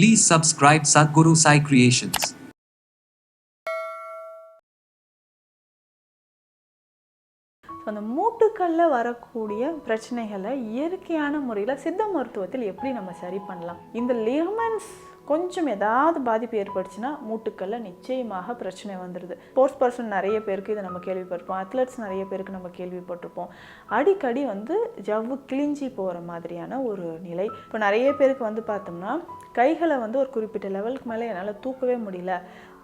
Please subscribe Sadhguru Sai Creations. அந்த மூட்டுக்களில் வரக்கூடிய பிரச்சனைகளை இயற்கையான முறையில் சித்த மருத்துவத்தில் எப்படி நம்ம சரி பண்ணலாம் இந்த லிகமெண்ட்ஸ் கொஞ்சம் ஏதாவது பாதிப்பு ஏற்பட்டுச்சுன்னா மூட்டுக்களில் நிச்சயமாக பிரச்சனை வந்துடுது ஸ்போர்ட்ஸ் பர்சன் நிறைய பேருக்கு இதை நம்ம கேள்விப்பட்டிருப்போம். அத்லெட்ஸ் நிறைய பேருக்கு நம்ம கேள்விப்பட்டிருப்போம். அடிக்கடி வந்து ஜவ்வு கிழிஞ்சி போகிற மாதிரியான ஒரு நிலை. இப்போ நிறைய பேருக்கு வந்து பார்த்தோம்னா கைகளை வந்து ஒரு குறிப்பிட்ட லெவலுக்கு மேலே என்னால் தூக்கவே முடியல.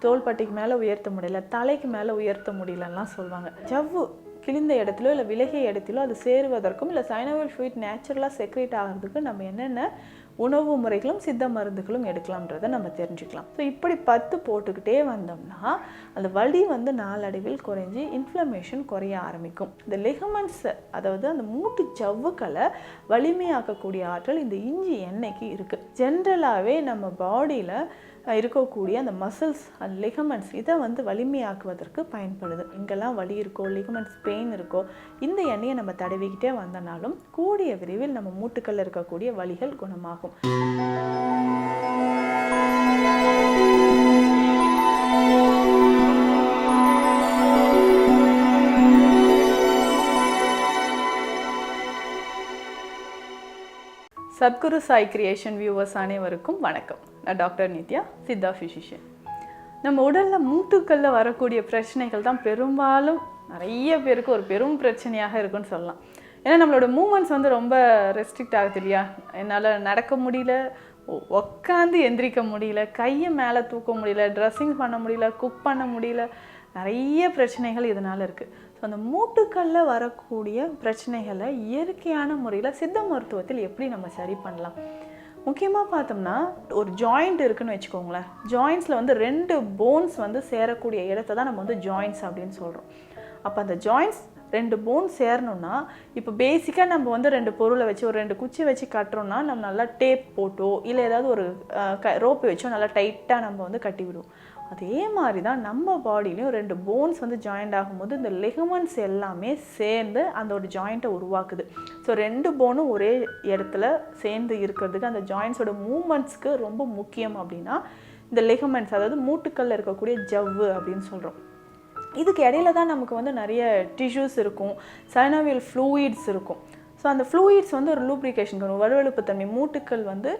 தோள்பட்டிக்கு மேலே உயர்த்த முடியல. தலைக்கு மேலே உயர்த்த முடியலலாம் சொல்லுவாங்க. ஜவ்வு கிழிந்த இடத்துலோ இல்லை விலகிய இடத்திலோ அது சேருவதற்கும் இல்லை சைனோவல் ஃபீட் நேச்சுரலாக செக்ரேட் ஆகிறதுக்கு நம்ம என்னென்ன உணவு முறைகளும் சித்த மருந்துகளும் எடுக்கலாம்ன்றதை நம்ம தெரிஞ்சுக்கலாம். ஸோ இப்படி பத்து போட்டுக்கிட்டே வந்தோம்னா அந்த வலி வந்து நாளடைவில் குறைஞ்சி இன்ஃப்ளமேஷன் குறைய ஆரம்பிக்கும். இந்த லெகமெண்ட்ஸ் அதாவது அந்த மூட்டு ஜவ்வுக்களை வலிமையாக்கக்கூடிய ஆற்றல் இந்த இஞ்சி எண்ணெய்க்கு இருக்குது ஜென்ரலாகவே நம்ம பாடியில் இருக்கக்கூடிய அந்த மசில்ஸ் அண்ட் லிகமெண்ட்ஸ் இதை வந்து வலிமையாக்குவதற்கு பயன்படுது. இங்கெல்லாம் வலி இருக்கோ லிகமெண்ட்ஸ் பெயின் இருக்கோ இந்த எண்ணெயை நம்ம தடவிக்கிட்டே வந்தனாலும் கூடிய விரைவில் நம்ம மூட்டுக்களில் இருக்கக்கூடிய வலிகள் குணமாகும். சத்குரு சாய் கிரியேஷன் வியூவர்ஸ் அனைவருக்கும் வணக்கம். நான் டாக்டர் நித்யா சித்தா ஃபிசிஷியன் நம்ம உடலில் மூட்டுக்களில் வரக்கூடிய பிரச்சனைகள் தான் பெரும்பாலும் நிறைய பேருக்கு ஒரு பெரும் பிரச்சனையாக இருக்குன்னு சொல்லலாம். ஏன்னா நம்மளோட மூமெண்ட்ஸ் வந்து ரொம்ப ரெஸ்ட்ரிக்ட் ஆகுது இல்லையா? என்னால் நடக்க முடியல உக்காந்து எந்திரிக்க முடியல கையை மேலே தூக்க முடியல ட்ரெஸ்ஸிங் பண்ண முடியல குக் பண்ண முடியல நிறைய பிரச்சனைகள் இதனால் இருக்குது ஸோ அந்த மூட்டுக்களில் வரக்கூடிய பிரச்சனைகளை இயற்கையான முறையில் சித்த மருத்துவத்தில் எப்படி நம்ம சரி பண்ணலாம்? முக்கியமாக பார்த்தோம்னா ஒரு ஜாயிண்ட் இருக்குன்னு வச்சுக்கோங்களேன். ஜாயிண்ட்ஸில் வந்து ரெண்டு போன்ஸ் வந்து சேரக்கூடிய இடத்த தான் நம்ம வந்து ஜாயின்ஸ் அப்படின்னு சொல்கிறோம் அப்போ அந்த ஜாயிண்ட்ஸ் ரெண்டு போன் சேரணும்னா இப்போ பேசிக்காக நம்ம வந்து ரெண்டு பொருளை வச்சு ஒரு ரெண்டு குச்சி வச்சு கட்டுறோம்னா நம்ம நல்லா டேப் போட்டோ இல்லை ஏதாவது ஒரு க ரோப்பு வச்சோ நல்லா டைட்டாக நம்ம வந்து கட்டி விடுவோம் அதே மாதிரி தான் நம்ம பாடியிலையும் ரெண்டு போன்ஸ் வந்து ஜாயிண்ட் ஆகும்போது இந்த லெகமெண்ட்ஸ் எல்லாமே சேர்ந்து அந்த ஒரு ஜாயிண்ட்டை உருவாக்குது. ஸோ ரெண்டு போனும் ஒரே இடத்துல சேர்ந்து இருக்கிறதுக்கு அந்த ஜாயிண்ட்ஸோட மூமெண்ட்ஸ்க்கு ரொம்ப முக்கியம் அப்படின்னா இந்த லெகமெண்ட்ஸ் அதாவது மூட்டுக்கல்ல இருக்கக்கூடிய ஜவ்வு அப்படின்னு சொல்கிறோம் இதுக்கு இடையில தான் நமக்கு வந்து நிறைய டிஷ்யூஸ் இருக்கும். சைனோவியல் ஃப்ளூயிட்ஸ் இருக்கும். ஸோ அந்த ஃப்ளூயிட்ஸ் வந்து ஒரு லூப்ரிகேஷன் வரும் வலுவழுப்புத்தன்மை மூட்டுக்கள் வந்து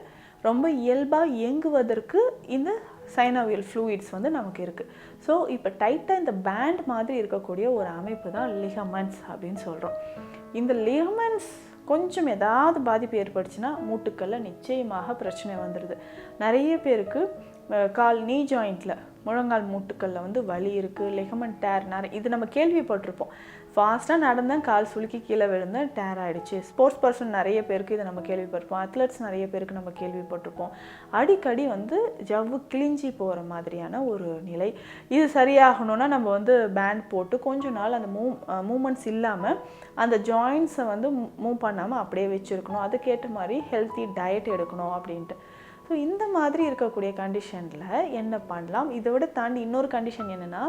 ரொம்ப இயல்பாக இயங்குவதற்கு இந்த சைனோவியல் ஃப்ளூயிட்ஸ் வந்து நமக்கு இருக்குது ஸோ இப்போ டைட்டாக இந்த பேண்ட் மாதிரி இருக்கக்கூடிய ஒரு அமைப்பு தான் லிகமெண்ட்ஸ் அப்படின்னு சொல்கிறோம் இந்த லிகமெண்ட்ஸ் கொஞ்சம் ஏதாவது பாதிப்பு ஏற்பட்டுச்சுன்னா மூட்டுக்களில் நிச்சயமாக பிரச்சனை வந்துடுது நிறைய பேருக்கு கால் நீ ஜாயிண்டில் முழங்கால் மூட்டுக்களில் வந்து வலி இருக்குது லெகமெண்ட் டேர் நிறைய இது நம்ம கேள்விப்பட்டிருப்போம். ஃபாஸ்ட்டாக நடந்தேன் கால் சுலுக்கி கீழே விழுந்தேன் டேர் ஆகிடுச்சு ஸ்போர்ட்ஸ் பர்சன் நிறைய பேருக்கு இதை நம்ம கேள்விப்பட்டிருப்போம். அத்லெட்ஸ் நிறைய பேருக்கு நம்ம கேள்விப்பட்டிருப்போம். அடிக்கடி வந்து ஜவ்வு கிழிஞ்சி போகிற மாதிரியான ஒரு நிலை. இது சரியாகணும்னா நம்ம வந்து பேண்ட் போட்டு கொஞ்ச நாள் அந்த மூ மூமெண்ட்ஸ் இல்லாமல் அந்த ஜாயின்ஸை வந்து மூவ் பண்ணாமல் அப்படியே வச்சுருக்கணும். அதுக்கேற்ற மாதிரி ஹெல்த்தி டயட் எடுக்கணும் அப்படின்ட்டு. ஸோ இந்த மாதிரி இருக்கக்கூடிய கண்டிஷனில் என்ன பண்ணலாம்? இதை விட தாண்டி இன்னொரு கண்டிஷன் என்னென்னா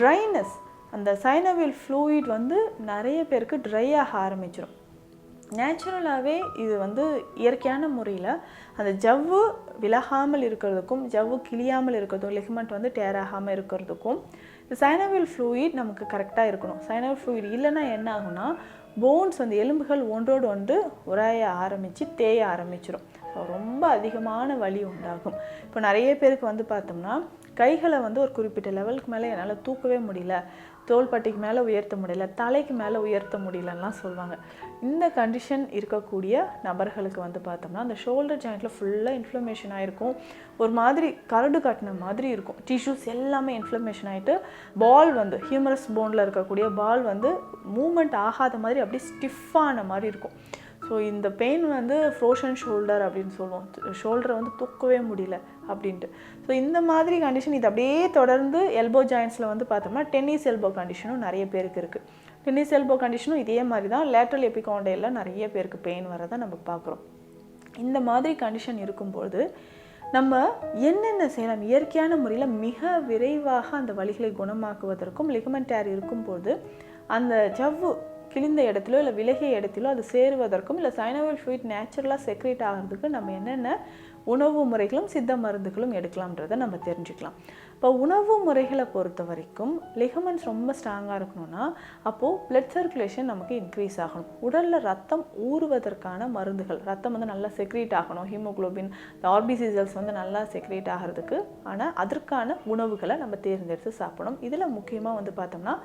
ட்ரைனஸ் அந்த சைனோவியல் ஃப்ளூயிட் வந்து நிறைய பேருக்கு ட்ரை ஆக ஆரம்பிச்சிடும் நேச்சுரலாகவே இது வந்து இயற்கையான முறையில் அந்த ஜவ்வு விலகாமல் இருக்கிறதுக்கும் ஜவ்வு கிளியாமல் இருக்கிறதுக்கும் லெக்மெண்ட் வந்து டேர் ஆகாமல் இருக்கிறதுக்கும் இந்த சைனோவியல் ஃப்ளூயிட் நமக்கு கரெக்டாக இருக்கணும். சைனோவியல் ஃப்ளூயிட் இல்லைன்னா என்ன ஆகும்னா போன்ஸ் அந்த எலும்புகள் ஒன்றோடு ஒன்று உராய ஆரம்பித்து தேய ஆரம்பிச்சிடும் ரொம்ப அதிகமான வலி உண்டாகும். இப்போ நிறைய பேருக்கு வந்து பார்த்தோம்னா கைகளை வந்து ஒரு குறிப்பிட்ட லெவலுக்கு மேலே என்னால் தூக்கவே முடியல. தோள்பட்டிக்கு மேலே உயர்த்த முடியல. தலைக்கு மேலே உயர்த்த முடியலலாம் சொல்லுவாங்க. இந்த கண்டிஷன் இருக்கக்கூடிய நபர்களுக்கு வந்து பார்த்தோம்னா அந்த ஷோல்டர் ஜாயிண்ட்டில் ஃபுல்லாக இன்ஃப்ளமேஷன் ஆகிருக்கும் ஒரு மாதிரி கரடு கட்டின மாதிரி இருக்கும். டிஷ்யூஸ் எல்லாமே இன்ஃப்ளமேஷன் ஆகிட்டு பால் வந்து ஹியூமரஸ் போனில் இருக்கக்கூடிய பால் வந்து மூமெண்ட் ஆகாத மாதிரி அப்படியே ஸ்டிஃபான மாதிரி இருக்கும். ஸோ இந்த பெயின் வந்து ஃப்ரோஷன் ஷோல்டர் அப்படின்னு சொல்லுவோம். ஷோல்டரை வந்து தூக்கவே முடியல அப்படின்ட்டு. ஸோ இந்த மாதிரி கண்டிஷன் இது அப்படியே தொடர்ந்து எல்போ ஜாயின்ஸில் வந்து பார்த்தோம்னா டென்னிஸ் எல்போ கண்டிஷனும் நிறைய பேருக்கு இருக்குது டென்னிஸ் எல்போ கண்டிஷனும் இதே மாதிரி தான். லேட்ரல் எபிகாண்டையில் நிறைய பேருக்கு பெயின் வரதை நம்ம பார்க்குறோம். இந்த மாதிரி கண்டிஷன் இருக்கும்போது நம்ம என்னென்ன செய்யலாம்? இயற்கையான முறையில் மிக விரைவாக அந்த வழிகளை குணமாக்குவதற்கும் லிகமெண்ட் டேர் இருக்கும்போது அந்த ஜவ்வு கிழிந்த இடத்திலோ இல்லை விலகிய இடத்திலோ அது சேருவதற்கும் இல்லை சைனோவல் ஃப்ளூயிட் நேச்சுரலாக செக்ரேட் ஆகிறதுக்கு நம்ம என்னென்ன உணவு முறைகளும் சித்த மருந்துகளும் எடுக்கலாம்ன்றதை நம்ம தெரிஞ்சுக்கலாம். இப்போ உணவு முறைகளை பொறுத்த வரைக்கும் லிகமெண்ட்ஸ் ரொம்ப ஸ்ட்ராங்காக இருக்கணும்னா அப்போது பிளட் சர்க்குலேஷன் நமக்கு இன்க்ரீஸ் ஆகணும். உடலில் ரத்தம் ஊறுவதற்கான மருந்துகள் ரத்தம் வந்து நல்லா செக்ரேட் ஆகணும். ஹீமோகுளோபின் ஆர்பிசிசல்ஸ் வந்து நல்லா செக்ரேட் ஆகிறதுக்கு ஆனால் அதற்கான உணவுகளை நம்ம தேர்ந்தெடுத்து சாப்பிடணும். இதில் முக்கியமாக வந்து பார்த்தோம்னா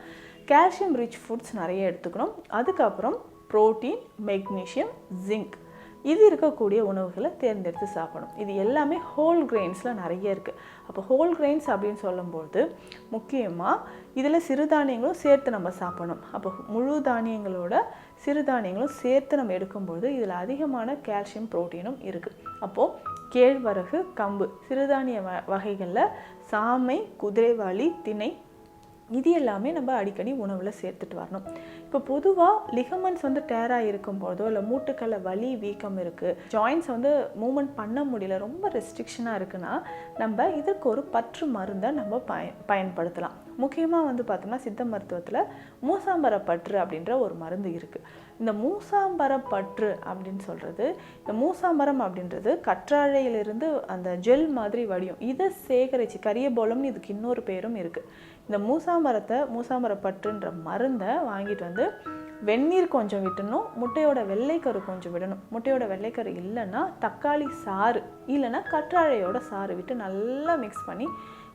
கால்சியம் ரிச் ஃபுட்ஸ் நிறைய எடுத்துக்கணும். அதுக்கப்புறம் புரோட்டீன் மெக்னீஷியம் ஜிங்க் இது இருக்கக்கூடிய உணவுகளை தேர்ந்தெடுத்து சாப்பிடணும். இது எல்லாமே ஹோல் கிரெயின்ஸில் நிறைய இருக்குது அப்போ ஹோல் கிரெயின்ஸ் அப்படின்னு சொல்லும்போது முக்கியமாக இதில் சிறுதானியங்களும் சேர்த்து நம்ம சாப்பிடணும். அப்போ முழு தானியங்களோட சிறுதானியங்களும் சேர்த்து நம்ம எடுக்கும்போது இதில் அதிகமான கால்சியம் புரோட்டீனும் இருக்குது அப்போது கேழ்வரகு கம்பு சிறுதானிய வ வகைகளில் சாமை குதிரைவாளி திணை இது எல்லாமே நம்ம அடிக்கடி உணவில் சேர்த்துட்டு வரணும். இப்போ பொதுவாக லிகமெண்ட்ஸ் வந்து டேராக இருக்கும்போதோ இல்லை மூட்டுக்களை வலி வீக்கம் இருக்குது ஜாயின்ஸ் வந்து மூமெண்ட் பண்ண முடியல ரொம்ப ரெஸ்ட்ரிக்ஷனாக இருக்குன்னா நம்ம இதற்கு ஒரு பற்று மருந்தை நம்ம பய பயன்படுத்தலாம். முக்கியமாக வந்து பார்த்தோம்னா சித்த மருத்துவத்தில் மூசாம்பர பற்று அப்படின்ற ஒரு மருந்து இருக்குது இந்த மூசாம்பரம் பற்று அப்படின்னு சொல்கிறது இந்த மூசாம்பரம் அப்படின்றது கற்றாழையிலிருந்து அந்த ஜெல் மாதிரி வடியும். இதை சேகரித்து கரியபோலம்னு இதுக்கு இன்னொரு பேரும் இருக்குது இந்த மூசாம்பரத்தை மூசாம்பர பற்றுன்ற மருந்தை வாங்கிட்டு வந்து வெந்நீர் கொஞ்சம் விட்டணும் முட்டையோட வெள்ளைக்கரு கொஞ்சம் விடணும். முட்டையோட வெள்ளைக்கரு இல்லைன்னா தக்காளி சாறு இல்லைன்னா கற்றாழையோட சாறு விட்டு நல்லா மிக்ஸ் பண்ணி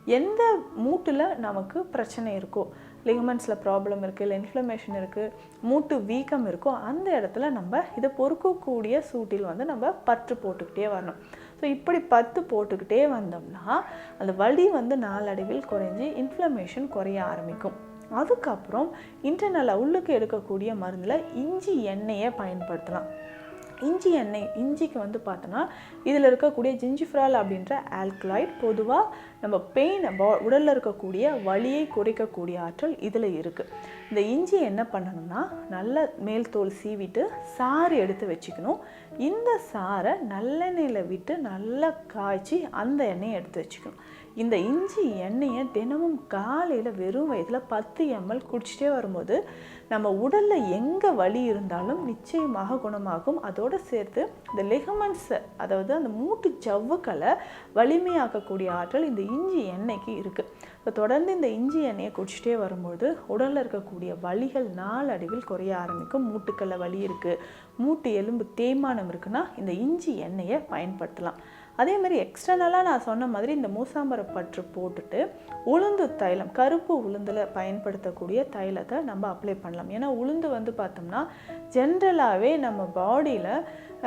எந்த மூட்டில் நமக்கு பிரச்சனை இருக்கோ லிகமெண்ட்ஸில் ப்ராப்ளம் இருக்குது இல்லை இன்ஃப்ளமேஷன் இருக்குது மூட்டு வீக்கம் இருக்கோ அந்த இடத்துல நம்ம இதை பொறுக்கக்கூடிய சூட்டில் வந்து நம்ம பற்று போட்டுக்கிட்டே வரணும். ஸோ இப்படி பத்து போட்டுக்கிட்டே வந்தோம்னா அந்த வலி வந்து நாளடைவில் குறைஞ்சி இன்ஃப்ளமேஷன் குறைய ஆரம்பிக்கும். அதுக்கப்புறம் இன்டர்னலாக உள்ளுக்கு எடுக்கக்கூடிய மருந்தில் இஞ்சி எண்ணெயை பயன்படுத்தலாம். இஞ்சி எண்ணெய் இஞ்சிக்கு வந்து பார்த்தோன்னா இதில் இருக்கக்கூடிய ஜிஞ்சிஃப்ரால் அப்படின்ற ஆல்கலாய்ட் பொதுவாக நம்ம பெயின் உடலில் இருக்கக்கூடிய வலியை குறைக்கக்கூடிய ஆற்றல் இதில் இருக்குது இந்த இஞ்சி என்ன பண்ணணும்னா நல்ல மேல் தோல் சீவிட்டு சாறு எடுத்து வச்சுக்கணும். இந்த சாறை நல்லெண்ணெயில் விட்டு நல்லா காய்ச்சி அந்த எண்ணெயை எடுத்து வச்சுக்கணும். இந்த இஞ்சி எண்ணெயை தினமும் காலையில் வெறும் வயதில் பத்து எம்எல் குடிச்சிட்டே வரும்போது நம்ம உடலில் எங்கே வலி இருந்தாலும் நிச்சயமாக குணமாகும். அதோடு சேர்த்து இந்த லெகமன்ஸை அதாவது அந்த மூட்டு ஜவ்வுக்களை வலிமையாக்கக்கூடிய ஆற்றல் இந்த இஞ்சி எண்ணெய்க்கு இருக்குது இப்போ தொடர்ந்து இந்த இஞ்சி எண்ணெயை குடிச்சிட்டே வரும்போது உடலில் இருக்கக்கூடிய வலிகள் நாளடைவில் குறைய ஆரம்பிக்கும். மூட்டுக்களில் வலி இருக்குது மூட்டு எலும்பு தேய்மானம் இருக்குன்னா இந்த இஞ்சி எண்ணெயை பயன்படுத்தலாம். அதே மாதிரி எக்ஸ்டர்னலாக நான் சொன்ன மாதிரி இந்த மூசாம்பர பற்று போட்டுட்டு உளுந்து தைலம் கருப்பு உளுந்தில் பயன்படுத்தக்கூடிய தைலத்தை நம்ம அப்ளை பண்ணலாம். ஏன்னா உளுந்து வந்து பார்த்தோம்னா ஜென்ரலாகவே நம்ம பாடியில்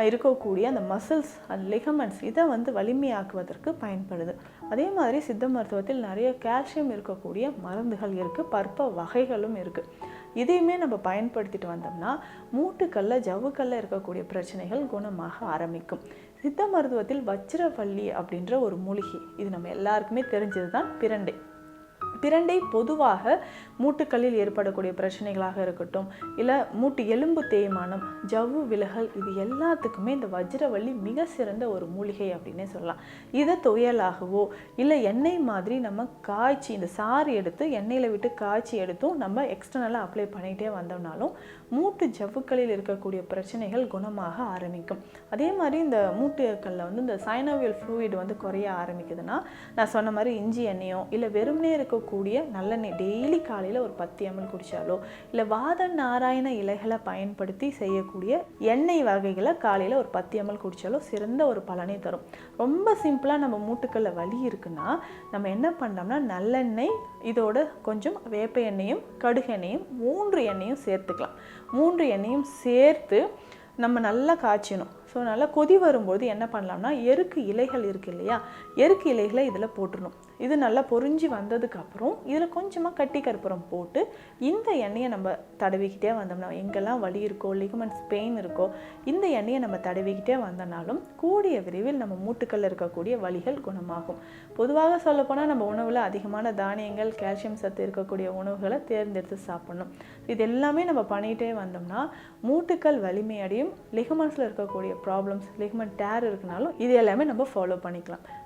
இருக்கக்கூடிய அந்த மசில்ஸ் அந்த லிகமெண்ட்ஸ் இதை வந்து வலிமையாக்குவதற்கு பயன்படுது. அதே மாதிரி சித்த மருத்துவத்தில் நிறைய கால்சியம் இருக்கக்கூடிய மருந்துகள் இருக்குது பற்ப வகைகளும் இருக்குது இதையுமே நம்ம பயன்படுத்திட்டு வந்தோம்னா மூட்டுக்கல்ல ஜவ்வுக்கல்ல இருக்கக்கூடிய பிரச்சனைகள் குணமாக ஆரம்பிக்கும். சித்த மருத்துவத்தில் வச்சிரவள்ளி அப்படின்ற ஒரு மூலிகை. இது நம்ம எல்லாருக்குமே தெரிஞ்சது தான் பிரண்டை. பிரண்டை பொதுவாக மூட்டுக்களில் ஏற்படக்கூடிய பிரச்சனைகளாக இருக்கட்டும் இல்லை மூட்டு எலும்பு தேய்மானம் ஜவ்வு விலகல் இது எல்லாத்துக்குமே இந்த வஜ்ரவள்ளி மிக சிறந்த ஒரு மூலிகை அப்படின்னே சொல்லலாம். இதை துவையலாகவோ இல்லை எண்ணெய் மாதிரி நம்ம காய்ச்சி இந்த சாறு எடுத்து எண்ணெயில் விட்டு காய்ச்சி எடுத்தும் நம்ம எக்ஸ்டர்னலாக அப்ளை பண்ணிகிட்டே வந்தோம்னாலும் மூட்டு ஜவ்வுக்களில் இருக்கக்கூடிய பிரச்சனைகள் குணமாக ஆரம்பிக்கும். அதே மாதிரி இந்த மூட்டுக்களில் வந்து இந்த சைனோவியல் ஃப்ளூயிட் வந்து குறைய ஆரம்பிக்குதுன்னா நான் சொன்ன மாதிரி இஞ்சி எண்ணெயோ இல்லை வெறுமனே இருக்கக்கூடிய நல்லெண்ணெய் டெய்லி காலையில் ஒரு பத்து எம்எல் குடித்தாலோ இல்லை வாத நாராயண இலைகளை பயன்படுத்தி செய்யக்கூடிய எண்ணெய் வகைகளை காலையில் ஒரு பத்து எம்எல் குடித்தாலோ சிறந்த ஒரு பலனை தரும். ரொம்ப சிம்பிளாக நம்ம மூட்டுக்களில் வலி இருக்குன்னா நம்ம என்ன பண்ணோம்னா நல்லெண்ணெய் இதோட கொஞ்சம் வேப்ப எண்ணெயும் கடுகு எண்ணெயும் மூன்று எண்ணெயும் சேர்த்துக்கலாம். மூன்று எண்ணெயும் சேர்த்து நம்ம நல்லா காய்ச்சணும் ஸோ நல்லா கொதி வரும்போது என்ன பண்ணலாம்னா எருக்கு இலைகள் இருக்குது இல்லையா? எருக்கு இலைகளை இதில் போட்டுடணும். இது நல்லா பொரிஞ்சு வந்ததுக்கப்புறம் இதில் கொஞ்சமாக கட்டி கற்பூரம் போட்டு இந்த எண்ணெயை நம்ம தடவிக்கிட்டே வந்தோம்னா எங்கெல்லாம் வலி இருக்கோ லிகமெண்ட்ஸ் பெயின் இருக்கோ இந்த எண்ணெயை நம்ம தடவிக்கிட்டே வந்தனாலும் கூடிய விரைவில் நம்ம மூட்டுக்களில் இருக்கக்கூடிய வலிகள் குணமாகும். பொதுவாக சொல்லப்போனால் நம்ம உணவில் அதிகமான தானியங்கள் கால்சியம் சத்து இருக்கக்கூடிய உணவுகளை தேர்ந்தெடுத்து சாப்பிடணும். இது எல்லாமே நம்ம பண்ணிகிட்டே வந்தோம்னா மூட்டுக்கள் வலிமையடையும் லிகமெண்ட்ஸில் இருக்கக்கூடிய ப்ராப்ளம்ஸ் லிகமெண்ட் டேர் இருக்குனாலும் இது எல்லாமே நம்ம ஃபாலோ பண்ணிக்கலாம்.